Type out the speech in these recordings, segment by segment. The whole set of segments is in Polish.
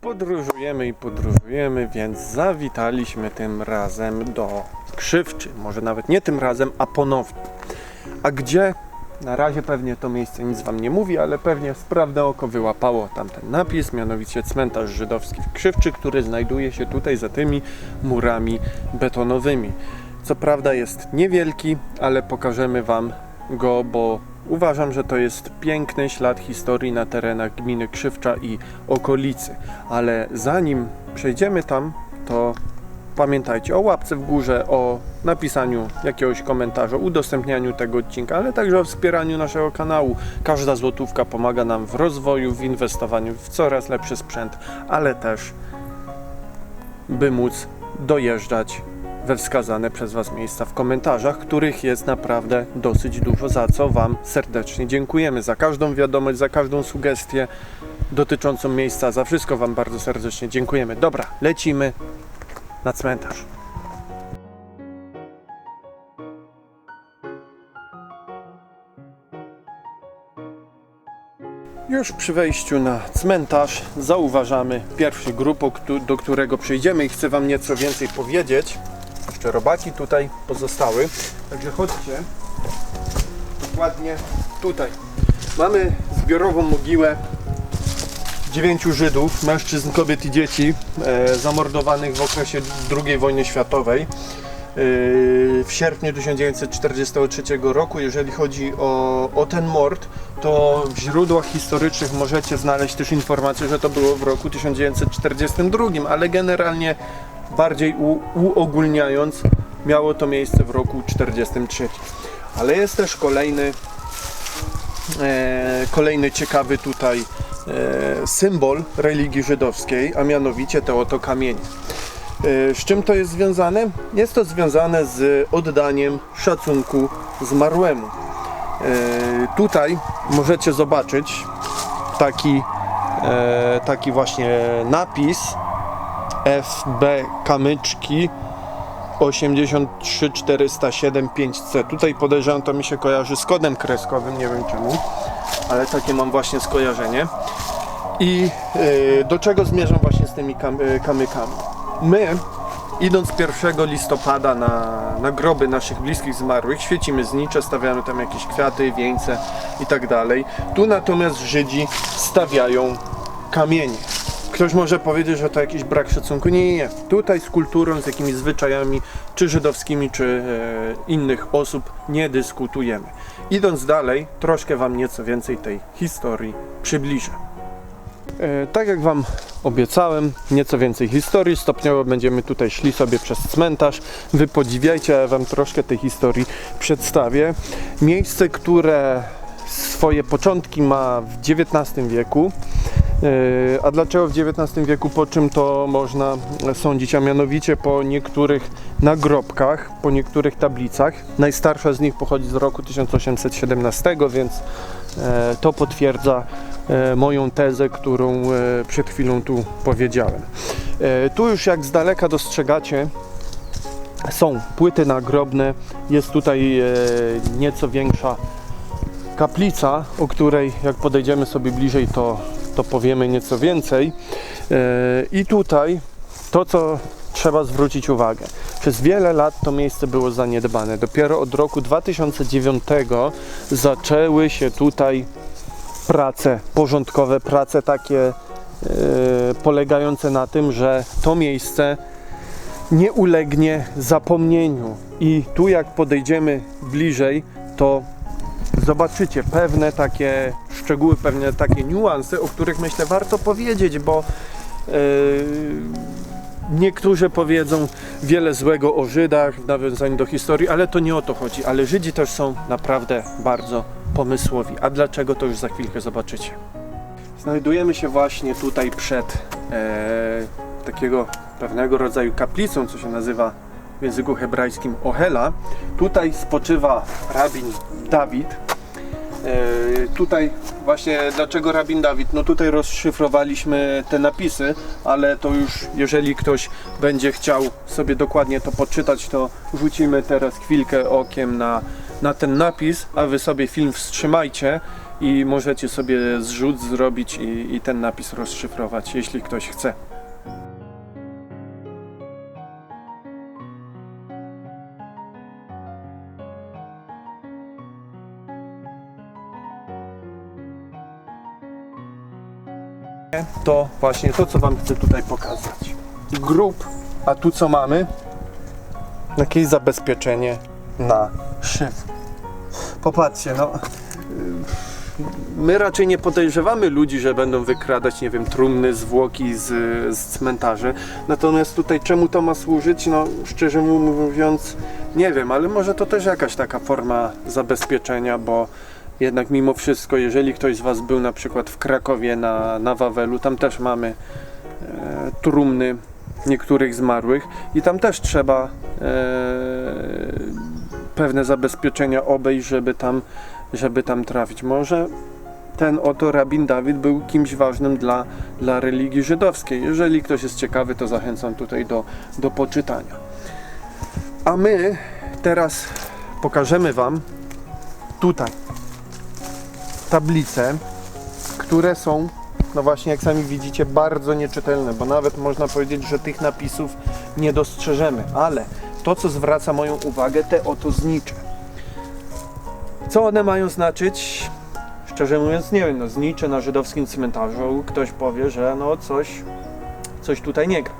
Podróżujemy i podróżujemy, więc zawitaliśmy tym razem do Krzywczy. Może nawet nie tym razem, a ponownie. A gdzie? Na razie pewnie to miejsce nic Wam nie mówi, ale pewnie sprawne oko wyłapało tamten napis, mianowicie cmentarz żydowski w Krzywczy, który znajduje się tutaj za tymi murami betonowymi. Co prawda jest niewielki, ale pokażemy Wam go, bo uważam, że to jest piękny ślad historii na terenach gminy Krzywcza i okolicy. Ale zanim przejdziemy tam, to pamiętajcie o łapce w górze, o napisaniu jakiegoś komentarza, udostępnianiu tego odcinka, ale także o wspieraniu naszego kanału. Każda złotówka pomaga nam w rozwoju, w inwestowaniu w coraz lepszy sprzęt, ale też by móc dojeżdżać we wskazane przez Was miejsca w komentarzach, których jest naprawdę dosyć dużo, za co Wam serdecznie dziękujemy. Za każdą wiadomość, za każdą sugestię dotyczącą miejsca, za wszystko Wam bardzo serdecznie dziękujemy. Dobra, lecimy na cmentarz. Już przy wejściu na cmentarz zauważamy pierwszy grup, do którego przejdziemy i chcę Wam nieco więcej powiedzieć. Jeszcze robaki tutaj pozostały, także chodźcie dokładnie tutaj. Mamy zbiorową mogiłę dziewięciu Żydów, mężczyzn, kobiet i dzieci e, zamordowanych w okresie II wojny światowej. E, w sierpniu 1943 roku, jeżeli chodzi o, o ten mord, to w źródłach historycznych możecie znaleźć też informację, że to było w roku 1942, ale generalnie bardziej uogólniając, miało to miejsce w roku 1943. Ale jest też kolejny, e, kolejny ciekawy tutaj e, symbol religii żydowskiej, a mianowicie te oto kamienie. E, Z czym to jest związane? Jest to związane z oddaniem szacunku zmarłemu. E, Tutaj możecie zobaczyć taki, e, taki właśnie napis FB Kamyczki 83407 Tutaj podejrzewam, to mi się kojarzy z kodem kreskowym, nie wiem czemu, ale takie mam właśnie skojarzenie. I e, do czego zmierzam właśnie z tymi kam, e, kamykami? My, idąc 1 listopada na, na groby naszych bliskich zmarłych, świecimy znicze, stawiamy tam jakieś kwiaty, wieńce i tak dalej. Tu natomiast Żydzi stawiają kamienie. Ktoś może powiedzieć, że to jakiś brak szacunku. Nie, nie. Tutaj z kulturą, z jakimiś zwyczajami, czy żydowskimi, czy e, innych osób nie dyskutujemy. Idąc dalej, troszkę Wam nieco więcej tej historii przybliżę. E, tak jak Wam obiecałem, nieco więcej historii. Stopniowo będziemy tutaj szli sobie przez cmentarz. Wy podziwiajcie, ja Wam troszkę tej historii przedstawię. Miejsce, które swoje początki ma w XIX wieku. E, A dlaczego w XIX wieku? Po czym to można sądzić? A mianowicie po niektórych nagrobkach, po niektórych tablicach. Najstarsza z nich pochodzi z roku 1817, więc e, to potwierdza e, moją tezę, którą przed chwilą tu powiedziałem. Tu już jak z daleka dostrzegacie, są płyty nagrobne, jest tutaj nieco większa kaplica, o której jak podejdziemy sobie bliżej, to, to powiemy nieco więcej. E, I tutaj to, co trzeba zwrócić uwagę. Przez wiele lat to miejsce było zaniedbane. Dopiero od roku 2009 zaczęły się tutaj prace porządkowe, prace takie e, polegające na tym, że to miejsce nie ulegnie zapomnieniu. I tu jak podejdziemy bliżej, to zobaczycie pewne takie szczegóły, pewne takie niuanse, o których myślę warto powiedzieć, bo yy, niektórzy powiedzą wiele złego o Żydach w nawiązaniu do historii, ale to nie o to chodzi. Ale Żydzi też są naprawdę bardzo pomysłowi. A dlaczego to już za chwilkę zobaczycie. Znajdujemy się właśnie tutaj przed e, takiego pewnego rodzaju kaplicą, co się nazywa w języku hebrajskim Ohela. Tutaj spoczywa rabin Dawid. E, tutaj właśnie dlaczego rabin Dawid? No tutaj rozszyfrowaliśmy te napisy, ale to już jeżeli ktoś będzie chciał sobie dokładnie to poczytać, to rzucimy teraz chwilkę okiem na, na ten napis, a wy sobie film wstrzymajcie i możecie sobie zrzut zrobić i, i ten napis rozszyfrować, jeśli ktoś chce. To właśnie to, co Wam chcę tutaj pokazać. Grób, a tu co mamy? Jakieś zabezpieczenie na szyf. Popatrzcie, no. My raczej nie podejrzewamy ludzi, że będą wykradać, nie wiem, trumny, zwłoki z, z cmentarzy. Natomiast tutaj czemu to ma służyć? No, szczerze mówiąc, nie wiem, ale może to też jakaś taka forma zabezpieczenia, bo jednak mimo wszystko, jeżeli ktoś z Was był na przykład w Krakowie na, na Wawelu, tam też mamy e, trumny niektórych zmarłych i tam też trzeba e, pewne zabezpieczenia obejść, żeby tam, żeby tam trafić. Może ten oto rabin Dawid był kimś ważnym dla, dla religii żydowskiej. Jeżeli ktoś jest ciekawy, to zachęcam tutaj do, do poczytania. A my teraz pokażemy Wam tutaj tablice, które są, no właśnie jak sami widzicie, bardzo nieczytelne, bo nawet można powiedzieć, że tych napisów nie dostrzeżemy, ale to, co zwraca moją uwagę, te oto znicze. Co one mają znaczyć? Szczerze mówiąc, nie wiem, no znicze na żydowskim cmentarzu, ktoś powie, że no coś, coś tutaj nie gra.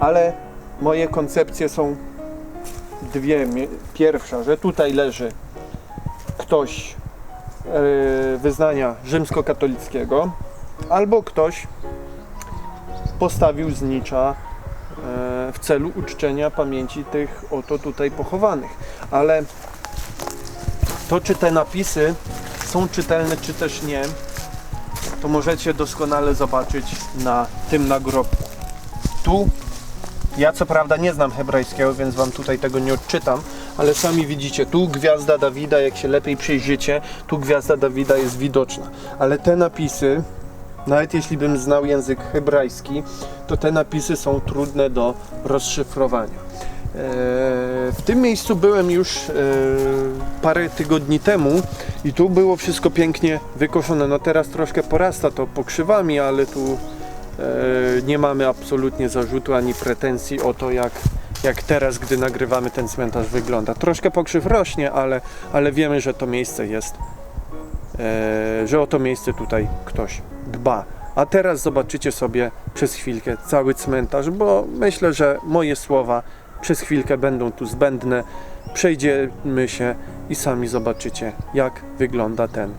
Ale moje koncepcje są dwie. Pierwsza, że tutaj leży ktoś wyznania rzymskokatolickiego, albo ktoś postawił znicza e, w celu uczczenia pamięci tych oto tutaj pochowanych. Ale to, czy te napisy są czytelne, czy też nie, to możecie doskonale zobaczyć na tym nagrobku. Tu ja co prawda nie znam hebrajskiego, więc wam tutaj tego nie odczytam, ale sami widzicie, tu gwiazda Dawida, jak się lepiej przyjrzycie, tu gwiazda Dawida jest widoczna. Ale te napisy, nawet jeśli bym znał język hebrajski, to te napisy są trudne do rozszyfrowania. Eee, W tym miejscu byłem już eee, parę tygodni temu i tu było wszystko pięknie wykoszone. No teraz troszkę porasta to pokrzywami, ale tu E, nie mamy absolutnie zarzutu ani pretensji o to, jak, jak teraz, gdy nagrywamy ten cmentarz wygląda. Troszkę pokrzyw rośnie, ale, ale wiemy, że to miejsce jest, e, że o to miejsce tutaj ktoś dba. A teraz zobaczycie sobie przez chwilkę cały cmentarz, bo myślę, że moje słowa przez chwilkę będą tu zbędne. Przejdziemy się i sami zobaczycie, jak wygląda ten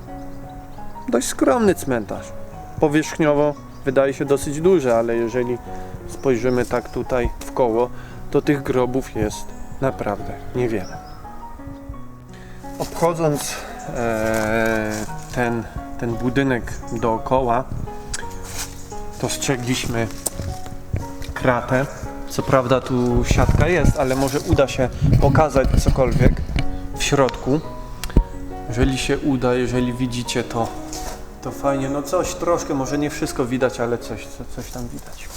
dość skromny cmentarz. Powierzchniowo wydaje się dosyć duży, ale jeżeli spojrzymy tak tutaj w koło, to tych grobów jest naprawdę niewiele. Obchodząc e, ten, ten budynek dookoła, dostrzegliśmy kratę. Co prawda tu siatka jest, ale może uda się pokazać cokolwiek w środku. Jeżeli się uda, jeżeli widzicie to, to fajnie. No coś troszkę, może nie wszystko widać, ale coś, co, coś tam widać.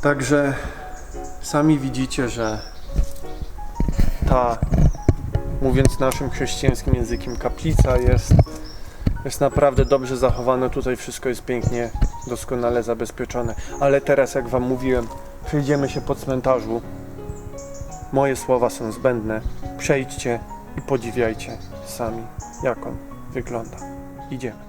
Także sami widzicie, że ta, mówiąc naszym chrześcijańskim językiem, kaplica jest, jest naprawdę dobrze zachowana. Tutaj wszystko jest pięknie, doskonale zabezpieczone. Ale teraz, jak Wam mówiłem, przejdziemy się po cmentarzu. Moje słowa są zbędne. Przejdźcie i podziwiajcie sami, jak on wygląda. Idziemy.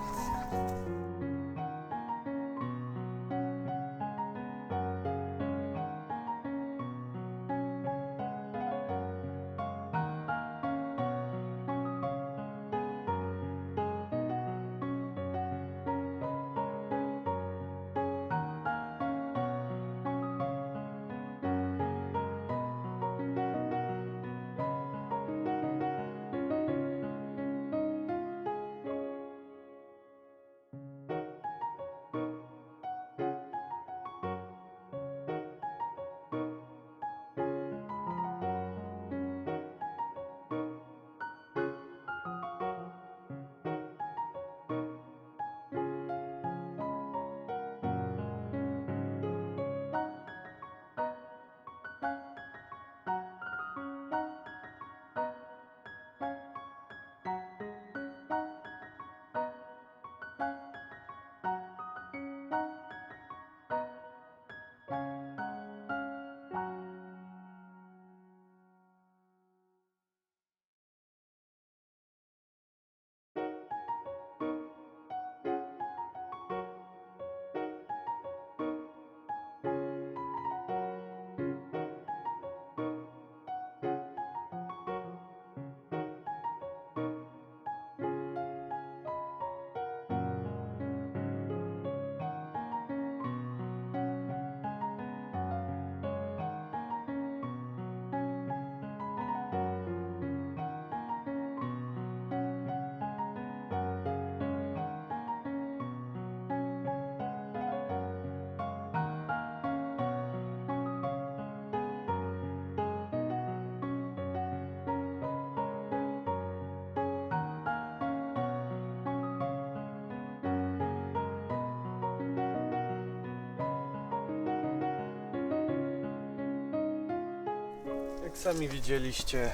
Sami widzieliście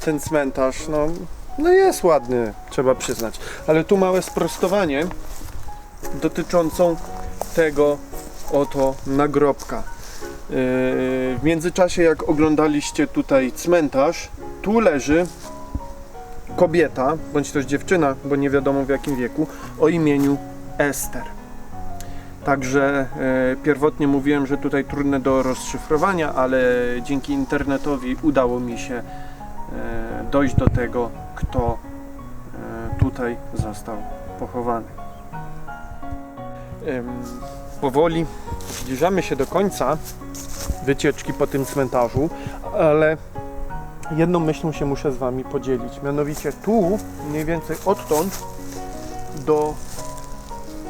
ten cmentarz, no, no jest ładny, trzeba przyznać. Ale tu małe sprostowanie dotyczącą tego oto nagrobka. Yy, W międzyczasie jak oglądaliście tutaj cmentarz, tu leży kobieta, bądź też dziewczyna, bo nie wiadomo w jakim wieku, o imieniu Ester. Także e, pierwotnie mówiłem, że tutaj trudne do rozszyfrowania, ale dzięki internetowi udało mi się e, dojść do tego, kto e, tutaj został pochowany. Powoli zbliżamy się do końca wycieczki po tym cmentarzu, ale jedną myślą się muszę z Wami podzielić. Mianowicie tu, mniej więcej odtąd do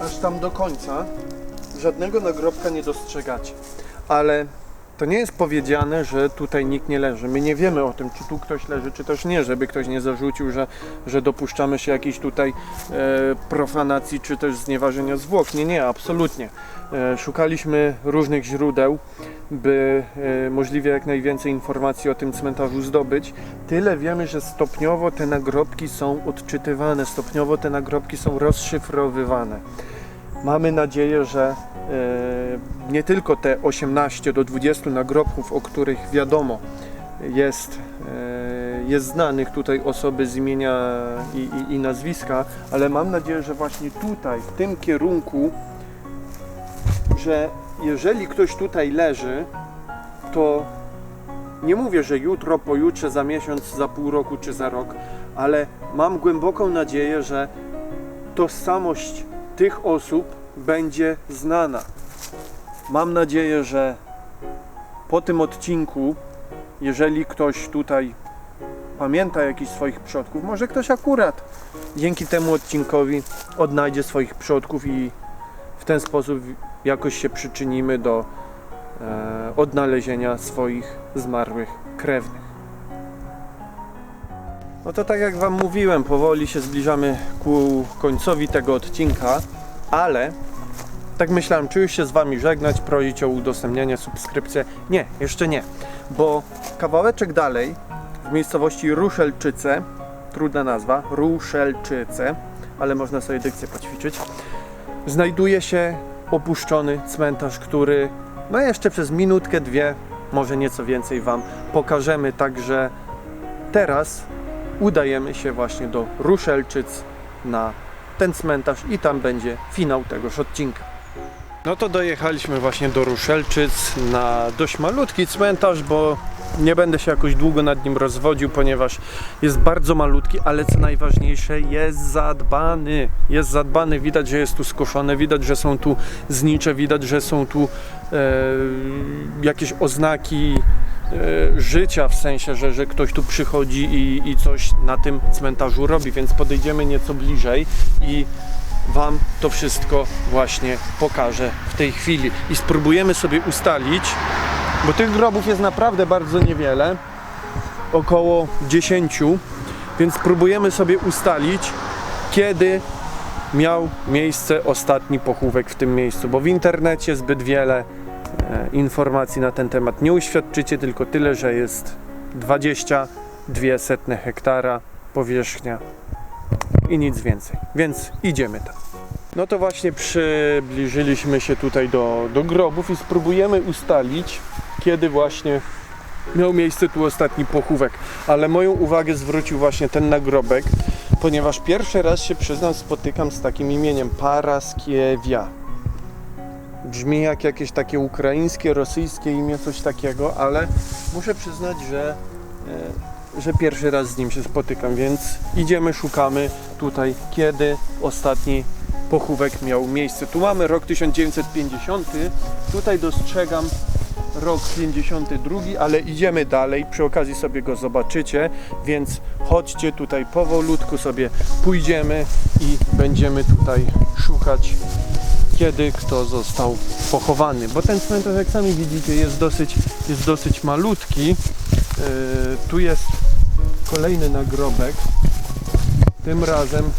aż tam do końca żadnego nagrobka nie dostrzegacie. Ale to nie jest powiedziane, że tutaj nikt nie leży. My nie wiemy o tym, czy tu ktoś leży, czy też nie, żeby ktoś nie zarzucił, że, że dopuszczamy się jakiejś tutaj e, profanacji, czy też znieważenia zwłok. Nie, nie, absolutnie. E, szukaliśmy różnych źródeł, by e, możliwie jak najwięcej informacji o tym cmentarzu zdobyć. Tyle wiemy, że stopniowo te nagrobki są odczytywane, stopniowo te nagrobki są rozszyfrowywane. Mamy nadzieję, że e, nie tylko te 18 do 20 nagrobków, o których wiadomo jest, e, jest znanych tutaj osoby z imienia i, i, i nazwiska, ale mam nadzieję, że właśnie tutaj, w tym kierunku, że jeżeli ktoś tutaj leży, to nie mówię, że jutro, pojutrze, za miesiąc, za pół roku czy za rok, ale mam głęboką nadzieję, że tożsamość tych osób będzie znana. Mam nadzieję, że po tym odcinku, jeżeli ktoś tutaj pamięta jakichś swoich przodków, może ktoś akurat dzięki temu odcinkowi odnajdzie swoich przodków i w ten sposób jakoś się przyczynimy do e, odnalezienia swoich zmarłych krewnych. No to tak jak Wam mówiłem, powoli się zbliżamy ku końcowi tego odcinka, ale tak myślałem, czy już się z Wami żegnać, prosić o udostępnienie, subskrypcję. Nie, jeszcze nie, bo kawałeczek dalej w miejscowości Ruszelczyce, trudna nazwa, Ruszelczyce, ale można sobie dykcję poćwiczyć, znajduje się opuszczony cmentarz, który no jeszcze przez minutkę, dwie, może nieco więcej Wam pokażemy, także teraz udajemy się właśnie do Ruszelczyc na ten cmentarz i tam będzie finał tegoż odcinka. No to dojechaliśmy właśnie do Ruszelczyc na dość malutki cmentarz, bo nie będę się jakoś długo nad nim rozwodził, ponieważ jest bardzo malutki, ale co najważniejsze jest zadbany. Jest zadbany, widać, że jest tu skoszone, widać, że są tu znicze, widać, że są tu e, jakieś oznaki życia, w sensie, że, że ktoś tu przychodzi i, i coś na tym cmentarzu robi, więc podejdziemy nieco bliżej i Wam to wszystko właśnie pokażę w tej chwili. I spróbujemy sobie ustalić, bo tych grobów jest naprawdę bardzo niewiele, około 10, więc spróbujemy sobie ustalić, kiedy miał miejsce ostatni pochówek w tym miejscu, bo w internecie zbyt wiele e, informacji na ten temat nie uświadczycie, tylko tyle, że jest 22 setne hektara powierzchnia i nic więcej. Więc idziemy tam. No to właśnie przybliżyliśmy się tutaj do, do grobów i spróbujemy ustalić, kiedy właśnie miał miejsce tu ostatni pochówek. Ale moją uwagę zwrócił właśnie ten nagrobek, ponieważ pierwszy raz się przyznam spotykam z takim imieniem Paraskiewia. Brzmi jak jakieś takie ukraińskie, rosyjskie imię, coś takiego, ale muszę przyznać, że e, że pierwszy raz z nim się spotykam, więc idziemy, szukamy tutaj, kiedy ostatni pochówek miał miejsce. Tu mamy rok 1950, tutaj dostrzegam rok 52, ale idziemy dalej, przy okazji sobie go zobaczycie, więc chodźcie tutaj powolutku sobie pójdziemy i będziemy tutaj szukać kiedy kto został pochowany, bo ten cmentarz jak sami widzicie jest dosyć, jest dosyć malutki. Yy, tu jest kolejny nagrobek, tym razem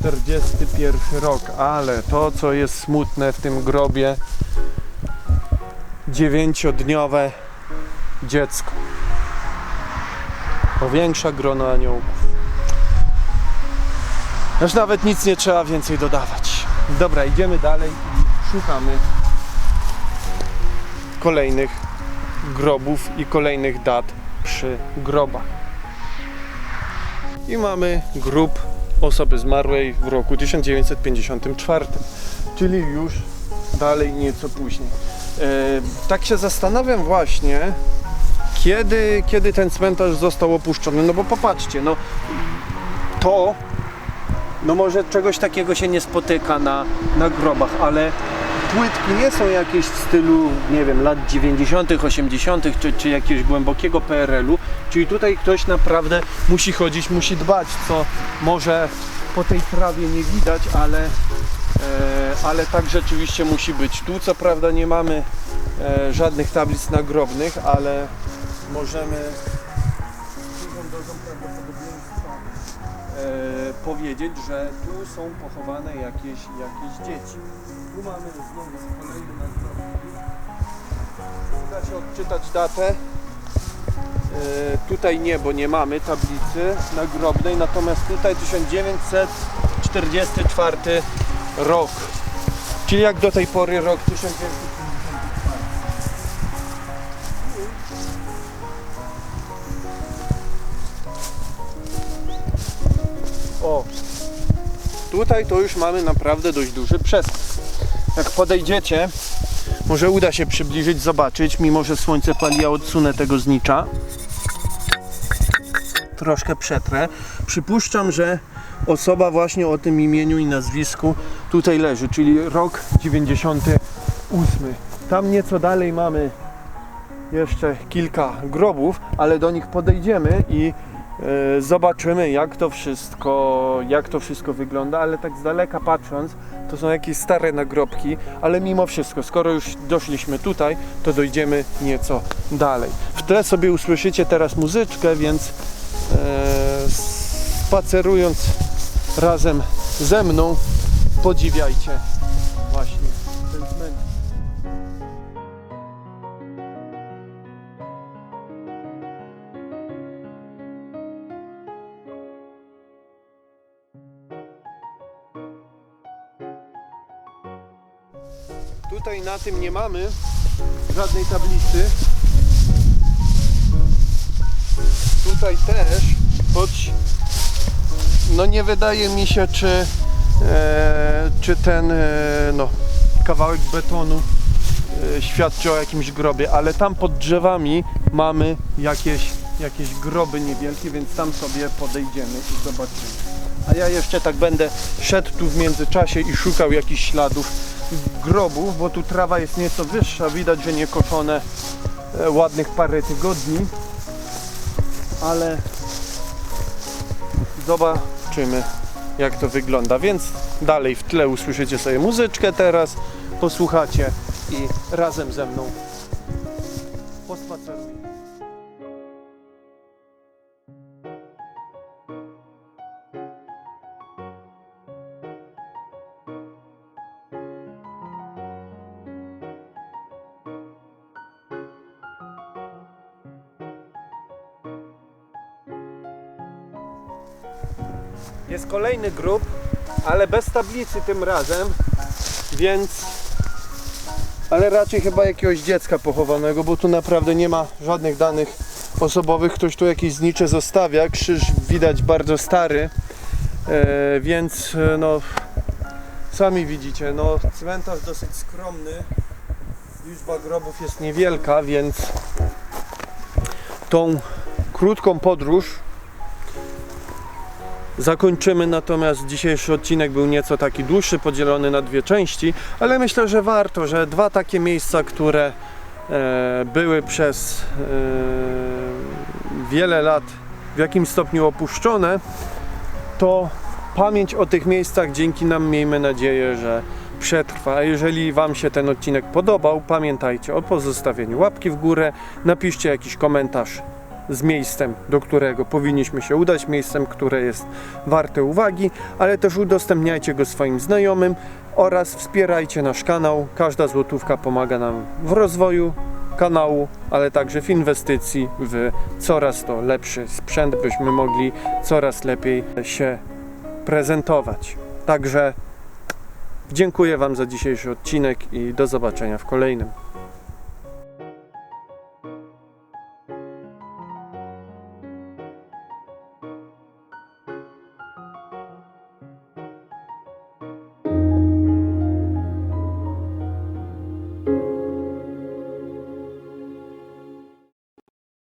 41 rok, ale to co jest smutne w tym grobie dziewięciodniowe dziecko. Powiększa grono aniołków. Już nawet nic nie trzeba więcej dodawać. Dobra, idziemy dalej i szukamy kolejnych grobów i kolejnych dat przy grobach. I mamy grób osoby zmarłej w roku 1954, czyli już dalej nieco później. E, tak się zastanawiam właśnie, kiedy, kiedy ten cmentarz został opuszczony. No bo popatrzcie, no to, no może czegoś takiego się nie spotyka na, na grobach, ale płytki nie są jakieś w stylu, nie wiem, lat 90., 80., czy, czy jakiegoś głębokiego PRL-u. Czyli tutaj ktoś naprawdę musi chodzić, musi dbać, co może po tej trawie nie widać, ale, e, ale tak rzeczywiście musi być. Tu co prawda nie mamy e, żadnych tablic nagrobnych, ale możemy powiedzieć, że tu są pochowane jakieś, jakieś dzieci. Tu mamy znowu z kolei nagrobki. Da się odczytać datę. E, tutaj nie, bo nie mamy tablicy nagrobnej, natomiast tutaj 1944 rok. Czyli jak do tej pory rok 1954. O, tutaj to już mamy naprawdę dość duży przeskok. Jak podejdziecie, może uda się przybliżyć, zobaczyć, mimo że słońce pali, ja odsunę tego znicza. Troszkę przetrę. Przypuszczam, że osoba właśnie o tym imieniu i nazwisku tutaj leży, czyli rok 98. Tam nieco dalej mamy jeszcze kilka grobów, ale do nich podejdziemy i zobaczymy jak to wszystko jak to wszystko wygląda, ale tak z daleka patrząc to są jakieś stare nagrobki, ale mimo wszystko, skoro już doszliśmy tutaj, to dojdziemy nieco dalej. W tle sobie usłyszycie teraz muzyczkę, więc e, spacerując razem ze mną podziwiajcie tym nie mamy żadnej tablicy. Tutaj też, choć no nie wydaje mi się, czy, e, czy ten e, no, kawałek betonu e, świadczy o jakimś grobie, ale tam pod drzewami mamy jakieś, jakieś groby niewielkie, więc tam sobie podejdziemy i zobaczymy. A ja jeszcze tak będę szedł tu w międzyczasie i szukał jakichś śladów grobów, bo tu trawa jest nieco wyższa, widać, że nie koszone e, ładnych parę tygodni, ale zobaczymy jak to wygląda, więc dalej w tle usłyszycie sobie muzyczkę teraz, posłuchacie i razem ze mną pospacerujemy. Jest kolejny grób, ale bez tablicy tym razem, więc ale raczej chyba jakiegoś dziecka pochowanego, bo tu naprawdę nie ma żadnych danych osobowych. Ktoś tu jakieś znicze zostawia. Krzyż widać bardzo stary, e, więc e, no sami widzicie, no cmentarz dosyć skromny. Liczba grobów jest niewielka, więc tą krótką podróż zakończymy. Natomiast dzisiejszy odcinek był nieco taki dłuższy, podzielony na dwie części, ale myślę, że warto, że dwa takie miejsca, które e, były przez e, wiele lat w jakimś stopniu opuszczone, to pamięć o tych miejscach dzięki nam miejmy nadzieję, że przetrwa. A jeżeli Wam się ten odcinek podobał, pamiętajcie o pozostawieniu łapki w górę, napiszcie jakiś komentarz z miejscem, do którego powinniśmy się udać, miejscem, które jest warte uwagi, ale też udostępniajcie go swoim znajomym oraz wspierajcie nasz kanał. Każda złotówka pomaga nam w rozwoju kanału, ale także w inwestycji w coraz to lepszy sprzęt, byśmy mogli coraz lepiej się prezentować. Także dziękuję Wam za dzisiejszy odcinek i do zobaczenia w kolejnym.